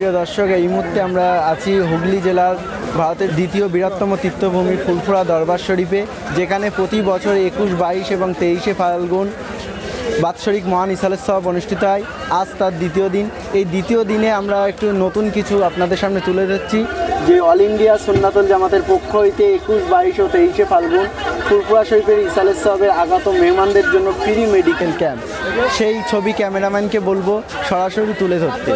প্রিয় দর্শক, এই মুহূর্তে আমরা আছি হুগলি জেলার ভারতের দ্বিতীয় বৃহত্তম তীর্থভূমি ফুলফুরা দরবার শরীফে, যেখানে প্রতি বছর একুশ, বাইশ এবং তেইশে ফাল্গুন বাৎসরিক মহান ইসালের অনুষ্ঠিত হয়। আজ তার দ্বিতীয় দিন। এই দ্বিতীয় দিনে আমরা একটু নতুন কিছু আপনাদের সামনে তুলে ধরছি। যে অল ইন্ডিয়া সুন্নাতল জামাতের পক্ষ হইতে একুশ, বাইশ ও তেইশে ফাল্গুন ফুলপুরা শরীফের ইসালের সবের আগত মেহমানদের জন্য ফ্রি মেডিকেল ক্যাম্প। সেই ছবি ক্যামেরাম্যানকে বলব সরাসরি তুলে ধরতে।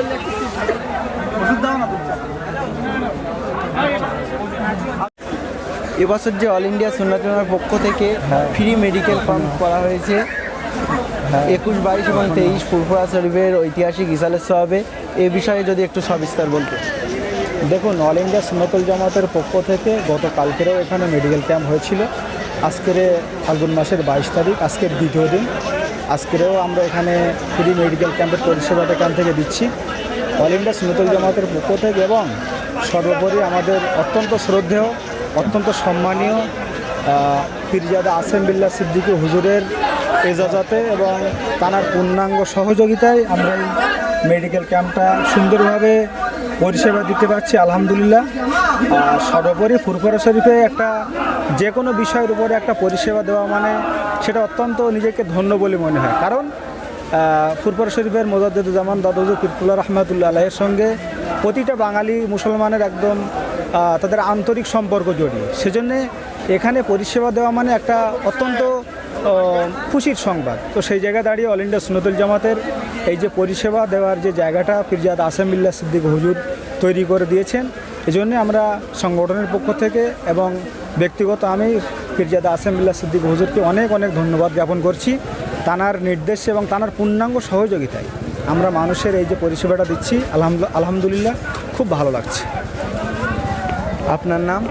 এবছর যে অল ইন্ডিয়া সুন্নাতনার পক্ষ থেকে ফ্রি মেডিকেল ক্যাম্প করা হয়েছে। একুশ বাইশ এবং তেইশ ফুরফুরা শরীফের ঐতিহাসিক ইসালের সবে এ বিষয়ে যদি একটু সবিস্তার বলতে। দেখুন অল ইন্ডিয়া সুন্নতুল জামাতের পক্ষ থেকে গতকালকেরও এখানে মেডিকেল ক্যাম্প হয়েছিল। আজকের ফাল্গুন মাসের বাইশ তারিখ আজকের দ্বিতীয় দিন। আজকেরও আমরা এখানে ফ্রি মেডিকেল ক্যাম্পের পরিষেবাটা এখান থেকে দিচ্ছি। অল ইন্ডিয়া সুন্নতুল জামাতের পক্ষ থেকে এবং সর্বোপরি আমাদের অত্যন্ত শ্রদ্ধেয়, অত্যন্ত সম্মানীয় পীরজাদা আসেম বিল্লা সিদ্দিকী হুজুরের এজাজাতে এবং তানার পূর্ণাঙ্গ সহযোগিতায় আমরা এই মেডিকেল ক্যাম্পটা সুন্দরভাবে পরিষেবা দিতে পারছি, আলহামদুলিল্লাহ। সর্বোপরি ফুরফুরা শরীফে একটা যে কোনো বিষয়ের উপরে একটা পরিষেবা দেওয়া মানে সেটা অত্যন্ত নিজেকে ধন্য বলে মনে হয়। কারণ ফুরফুরা শরীফের মোজাদ্দুজ্জামান দাদুজু কিরতুল্লাহ রহমাতুল্লাহ আলাহের সঙ্গে প্রতিটা বাঙালি মুসলমানের একদম তাদের আন্তরিক সম্পর্ক জড়িয়ে। সেজন্যে এখানে পরিষেবা দেওয়া মানে একটা অত্যন্ত খুশির সংবাদ। তো সেই জায়গায় দাঁড়িয়ে অল ইন্ডিয়া সুনতুল জামাতের এই যে পরিষেবা দেওয়ার যে জায়গাটা ফিরজাদ আসামিল্লা সিদ্দিক হুজুর তৈরি করে দিয়েছেন এই জন্যে আমরা সংগঠনের পক্ষ থেকে এবং ব্যক্তিগত আমি ফিরজাদ আসামিল্লা সিদ্দিক হুজুরকে অনেক অনেক ধন্যবাদ জ্ঞাপন করছি। তানার নির্দেশে এবং তানার পূর্ণাঙ্গ সহযোগিতায় আমরা মানুষের এই যে পরিষেবাটা দিচ্ছি আলহামদুলিল্লাহ আলহামদুলিল্লাহ খুব ভালো লাগছে। আপনার নাম?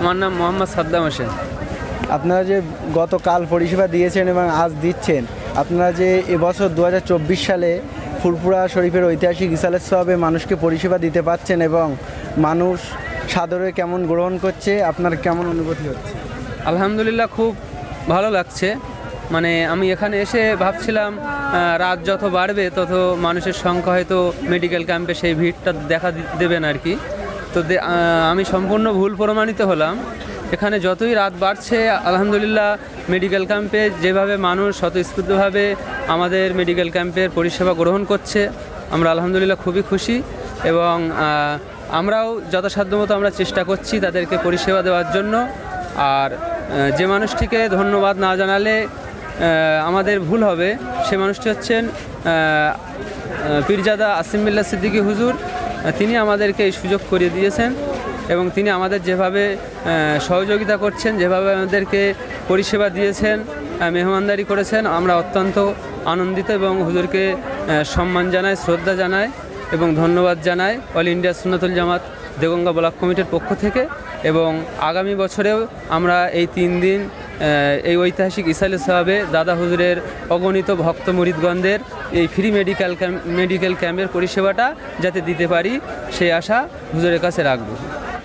আমার নাম মোহাম্মদ সাদ্দাম হোসেন। আপনারা যে গতকাল পরিষেবা দিয়েছেন এবং আজ দিচ্ছেন আপনারা যে এবছর দু হাজার চব্বিশ সালে ফুলপুরা শরীফের ঐতিহাসিক ইসালের সবে মানুষকে পরিষেবা দিতে পারছেন এবং মানুষ সাদরে কেমন গ্রহণ করছে আপনার কেমন অনুভূতি হচ্ছে? আলহামদুলিল্লাহ খুব ভালো লাগছে। মানে আমি এখানে এসে ভাবছিলাম রাত যত বাড়বে তত মানুষের সংখ্যা হয়তো মেডিকেল ক্যাম্পে সেই ভিড়টা দেখা দেবেন আর কি। তো আমি সম্পূর্ণ ভুল প্রমাণিত হলাম। এখানে যতই রাত বাড়ছে, আলহামদুলিল্লাহ মেডিকেল ক্যাম্পে যেভাবে মানুষ স্বতঃস্ফূর্তভাবে আমাদের মেডিকেল ক্যাম্পের পরিষেবা গ্রহণ করছে, আমরা আলহামদুলিল্লাহ খুবই খুশি এবং আমরাও যথাসাধ্য মতো আমরা চেষ্টা করছি তাদেরকে পরিষেবা দেওয়ার জন্য। আর যে মানুষটিকে ধন্যবাদ না জানালে আমাদের ভুল হবে। সে মানুষটি হচ্ছেন পীরজাদা আসিমবিল্লা সিদ্দিকী হুজুর। তিনি আমাদেরকে এই সুযোগ করিয়ে দিয়েছেন এবং তিনি আমাদের যেভাবে সহযোগিতা করছেন, যেভাবে আমাদেরকে পরিষেবা দিয়েছেন মেহমানদারি করেছেন, আমরা অত্যন্ত আনন্দিত এবং হুজুরকে সম্মান জানাই, শ্রদ্ধা জানাই এবং ধন্যবাদ জানাই all India Sunnatul Jamaat Deganga block কমিটির পক্ষ থেকে এবং আগামী বছরেও আমরা এই তিন দিন এই ঐতিহাসিক ইসাইল সাহাবে দাদা হুজুরের অগণিত ভক্ত মরিদগণদের এই ফ্রি মেডিকেল ক্যাম্প মেডিকেল ক্যাম্পের পরিষেবাটা যাতে দিতে পারি, সেই আশা হুজুরের কাছে রাখব।